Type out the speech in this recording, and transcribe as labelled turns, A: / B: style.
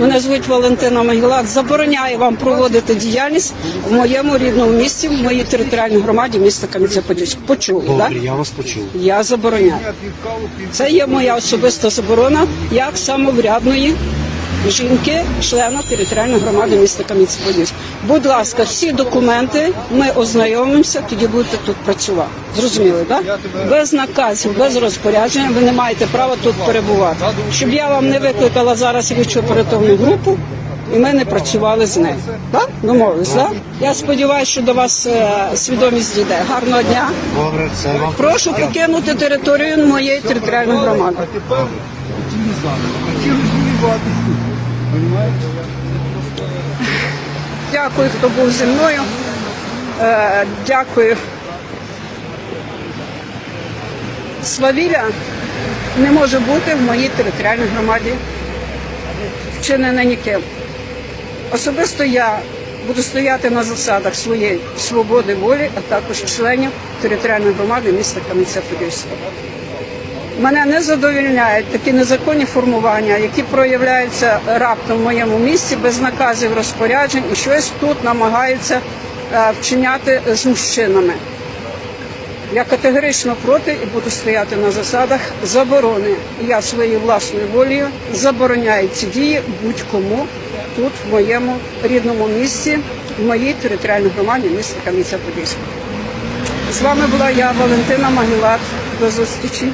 A: Мене звуть Валентина Могилак. Забороняю вам проводити діяльність в моєму рідному місті, в моїй територіальній громаді міста Кам'янця-Подільськ. Почули, так?
B: Добре, я вас почув.
A: Я забороняю. Це є моя особиста заборона як самоврядної жінки, члена територіальної громади міста Кам'янець-Подільськ. Будь ласка, всі документи ми ознайомимося, тоді будете тут працювати. Зрозуміли, так? Без наказів, без розпорядження ви не маєте права тут перебувати. Щоб я вам не викликала зараз слідчу оперативну групу. І ми не працювали з нею. Так? Домовились, так? Я сподіваюся, що до вас е, свідомість дійде. Гарного дня.
B: Добре, це вам
A: Прошу покинути територію моєї територіальної громади. Дякую, хто був зі мною. Е, Дякую. Свавілля не може бути в моїй територіальній громаді вчинена ніким. Особисто я буду стояти на засадах своєї свободи волі, а також членів територіальної громади міста Кам'янця-Подільського. Мене не задовільняють такі незаконні формування, які проявляються раптом в моєму місті без наказів розпоряджень і щось тут намагаються е, вчиняти з мужчинами. Я категорично проти і буду стояти на засадах заборони. Я своєю власною волею забороняю ці дії будь-кому тут, в моєму рідному місті, в моїй територіальній громаді міста Кам'янця-Подільського. З вами була я, Валентина Магілат. До зустрічі.